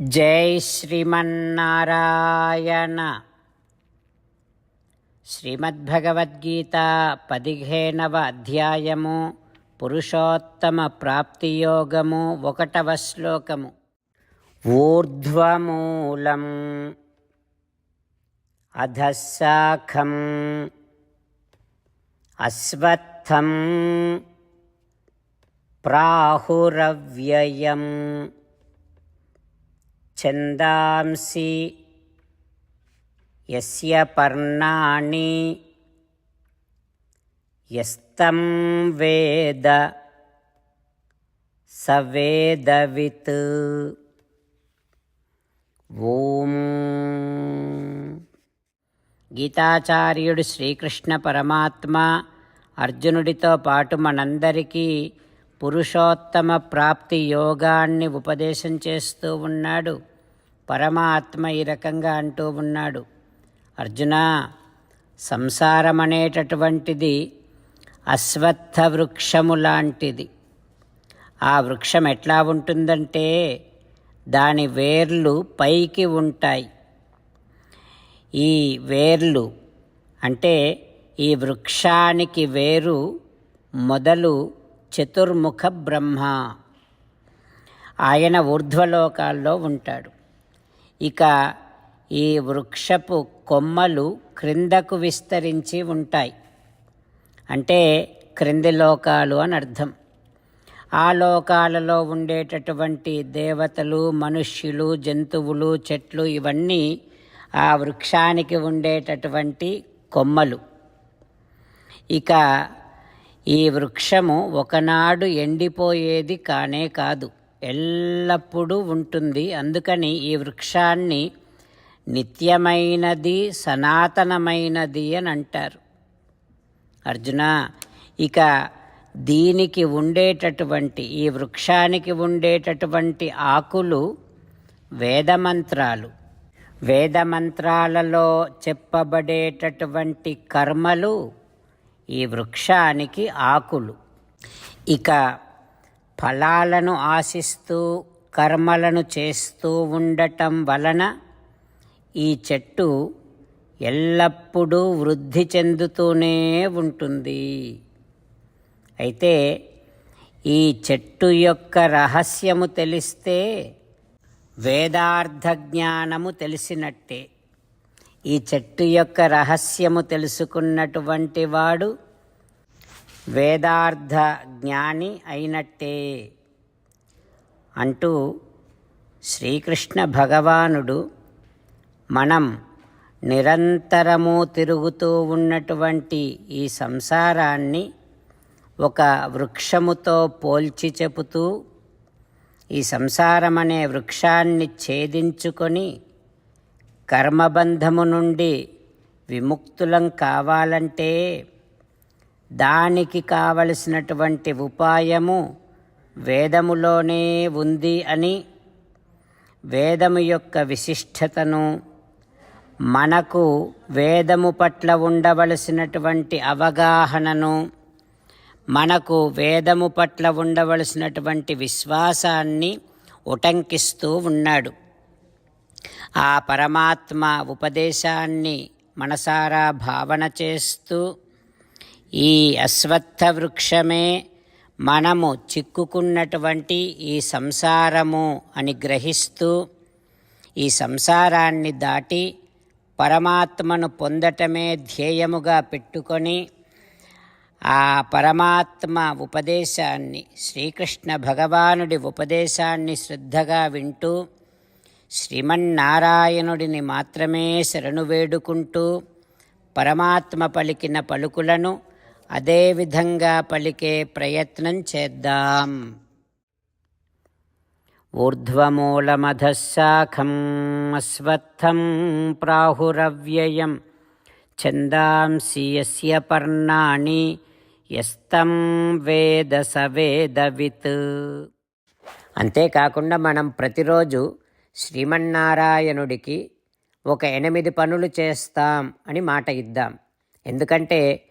జై శ్రీమన్నారాయణ. శ్రీమద్భగవద్గీత పదిహేనవ అధ్యాయము పురుషోత్తమ ప్రాప్తియోగము ఒకటవ శ్లోకము. ఊర్ధ్వమూలం అధశాఖం అశ్వత్థం ప్రాహురవ్యయం. ఛందాంసి యస్య పర్ణాని యస్తం వేద సవేదవిత్. ఓం. గీతాచార్యుడు శ్రీకృష్ణ పరమాత్మ అర్జునుడితో పాటు మనందరికీ పురుషోత్తమ ప్రాప్తి యోగాన్ని ఉపదేశం చేస్తూ ఉన్నాడు. పరమాత్మ ఈ రకంగా అంటూ ఉన్నాడు. అర్జున సంసారం అనేటటువంటిది అశ్వత్థ వృక్షము లాంటిది. ఆ వృక్షం ఎట్లా ఉంటుందంటే దాని వేర్లు పైకి ఉంటాయి. ఈ వేర్లు అంటే ఈ వృక్షానికి వేరు మొదలు చతుర్ముఖ బ్రహ్మ. ఆయన ఊర్ధ్వలోకాల్లో ఉంటాడు. ఇక ఈ వృక్షపు కొమ్మలు క్రిందకు విస్తరించి ఉంటాయి. అంటే క్రింది లోకాలు అని అర్థం. ఆ లోకాలలో ఉండేటటువంటి దేవతలు మనుష్యులు జంతువులు చెట్లు ఇవన్నీ ఆ వృక్షానికి ఉండేటటువంటి కొమ్మలు. ఇక ఈ వృక్షము ఒకనాడు ఎండిపోయేది కానే కాదు. ఎల్లప్పుడూ ఉంటుంది. అందుకని ఈ వృక్షాన్ని నిత్యమైనది సనాతనమైనది అని అంటారు. అర్జున ఇక దీనికి ఉండేటటువంటి ఈ వృక్షానికి ఉండేటటువంటి ఆకులు వేదమంత్రాలు. వేదమంత్రాలలో చెప్పబడేటటువంటి కర్మలు ఈ వృక్షానికి ఆకులు. ఇక ఫలాలను ఆశిస్తూ కర్మలను చేస్తూ ఉండటం వలన ఈ చెట్టు ఎల్లప్పుడూ వృద్ధి చెందుతూనే ఉంటుంది. అయితే ఈ చెట్టు యొక్క రహస్యము తెలిస్తే వేదార్థ జ్ఞానము తెలిసినట్టే. ఈ చెట్టు యొక్క రహస్యము తెలుసుకున్నటువంటి వాడు వేదార్థ జ్ఞాని అయినట్టే అంటూ శ్రీకృష్ణ భగవానుడు మనం నిరంతరము తిరుగుతూ ఉన్నటువంటి ఈ సంసారాన్ని ఒక వృక్షముతో పోల్చి చెబుతూ ఈ సంసారం అనే వృక్షాన్ని ఛేదించుకొని కర్మబంధము నుండి విముక్తులం కావాలంటే దానికి కావలసినటువంటి ఉపాయము వేదములోనే ఉంది అని వేదము యొక్క విశిష్టతను మనకు వేదము పట్ల ఉండవలసినటువంటి అవగాహనను మనకు వేదము పట్ల ఉండవలసినటువంటి విశ్వాసాన్ని ఉటంకిస్తూ ఉన్నాడు. ఆ పరమాత్మ ఉపదేశాన్ని మనసారా భావన చేస్తూ ఈ అశ్వత్థ వృక్షమే మనము చిక్కుకున్నటువంటి ఈ సంసారము అని గ్రహిస్తూ ఈ సంసారాన్ని దాటి పరమాత్మను పొందటమే ధ్యేయముగా పెట్టుకొని ఆ పరమాత్మ ఉపదేశాన్ని శ్రీకృష్ణ భగవానుడి ఉపదేశాన్ని శ్రద్ధగా వింటూ శ్రీమన్నారాయణుడిని మాత్రమే శరణు వేడుకుంటూ పరమాత్మ పలికిన పలుకులను అదేవిధంగా పలికే ప్రయత్నం చేద్దాం. ఊర్ధ్వమూలమధశాఖం అశ్వత్థం ప్రాహురవ్యయం. ఛందాంసి యస్య పర్ణాని యస్తం వేద సవేదవిత్ అంతేకాకుండా మనం ప్రతిరోజు శ్రీమన్నారాయణుడికి ఒక ఎనిమిది పనులు చేస్తాం అని మాట ఇద్దాం. ఎందుకంటే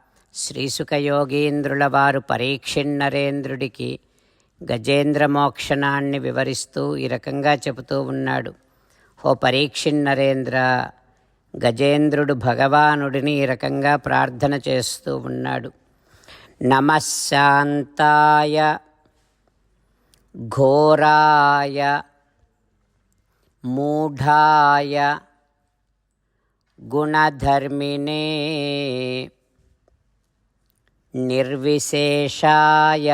శ్రీసుఖయోగీంద్రుల వారు వారు పరీక్షిన్నరేంద్రుడికి గజేంద్ర మోక్షణాన్ని వివరిస్తూ ఈ రకంగా చెబుతూ ఉన్నాడు. ఓ పరీక్షిణరేంద్ర గజేంద్రుడు భగవానుడిని ఈ రకంగా ప్రార్థన చేస్తూ ఉన్నాడు. నమశాంతాయ ఘోరాయ మూఢాయ గుణధర్మిణే निर्विशेषाय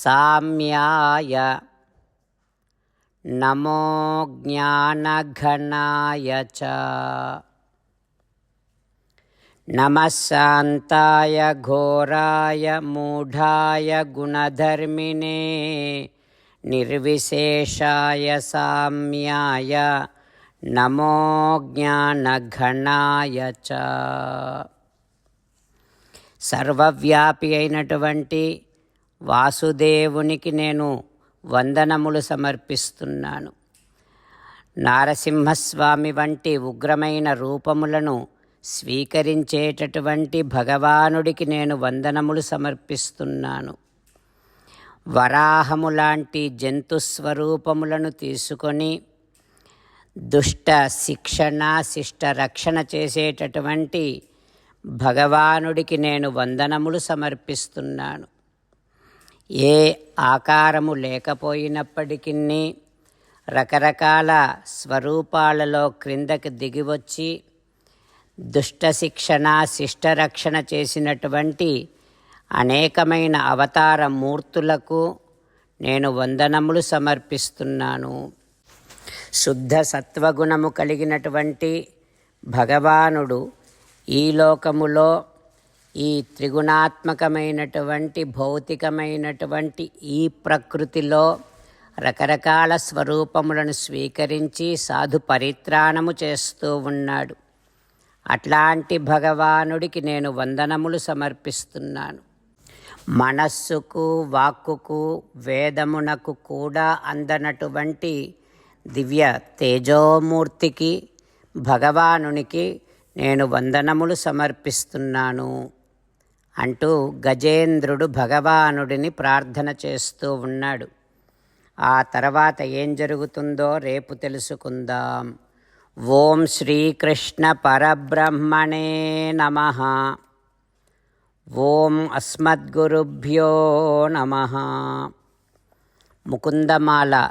साम्याय नमो ज्ञानघनाय च नमः शान्ताय घोराय मूढाय गुणधर्मिणे निर्विशेषाय साम्याय नमो ज्ञानघनाय च సర్వవ్యాపి అయినటువంటి వాసుదేవునికి నేను వందనములు సమర్పిస్తున్నాను. నారసింహస్వామి వంటి ఉగ్రమైన రూపములను స్వీకరించేటటువంటి భగవానుడికి నేను వందనములు సమర్పిస్తున్నాను. వరాహము లాంటి జంతుస్వరూపములను తీసుకొని దుష్ట శిక్షణ శిష్ట రక్షణ చేసేటటువంటి భగవానుడికి నేను వందనములు సమర్పిస్తున్నాను. ఏ ఆకారము లేకపోయినప్పటికీ రకరకాల స్వరూపాలలో క్రిందకి దిగివచ్చి దుష్ట శిక్షణ శిష్టరక్షణ చేసినటువంటి అనేకమైన అవతార మూర్తులకు నేను వందనములు సమర్పిస్తున్నాను. శుద్ధ సత్వగుణము కలిగినటువంటి భగవానుడు ఈ లోకములో ఈ త్రిగుణాత్మకమైనటువంటి భౌతికమైనటువంటి ఈ ప్రకృతిలో రకరకాల స్వరూపములను స్వీకరించి సాధు పరిత్రాణము చేస్తూ ఉన్నాడు. అట్లాంటి భగవానుడికి నేను వందనములు సమర్పిస్తున్నాను. మనస్సుకు వాక్కుకు వేదమునకు కూడా అందనటువంటి దివ్య తేజోమూర్తికి భగవానునికి నేను వందనములు సమర్పిస్తున్నాను అంటూ గజేంద్రుడు భగవానుడిని ప్రార్థన చేస్తూ ఉన్నాడు. ఆ తర్వాత ఏం జరుగుతుందో రేపు తెలుసుకుందాం. ఓం శ్రీకృష్ణ పరబ్రహ్మణే నమ. ఓం అస్మద్గురుభ్యో నమ. ముకుందమాల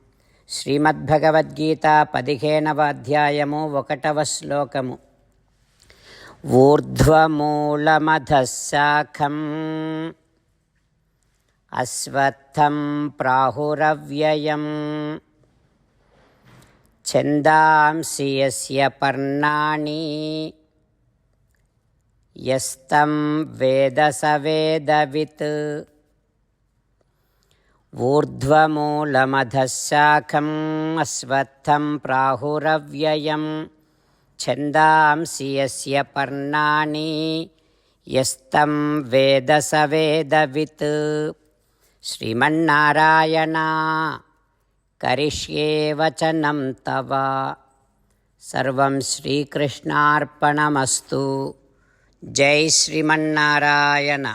శ్రీమద్భగవద్గీత పదిహేనవ అధ్యాయము ఒకటవ శ్లోకము. ఊర్ధ్వమూలమధశాఖం అశ్వత్థం ప్రాహురవ్యయం. ఛందాంసి యస్య పర్ణాని. యస్తం వేద సవేదవిత్ వేదవిత్ ఊర్ధ్వమూలమధः శాఖం అశ్వత్థం ప్రాహురవ్యయం ఛందాంసి యస్య పర్ణాని యస్తం వేద స వేదవిత్ శ్రీమన్నారాయణ కరిష్యే వచనం తవ సర్వం శ్రీకృష్ణార్పణమస్తు జై శ్రీమన్నారాయణ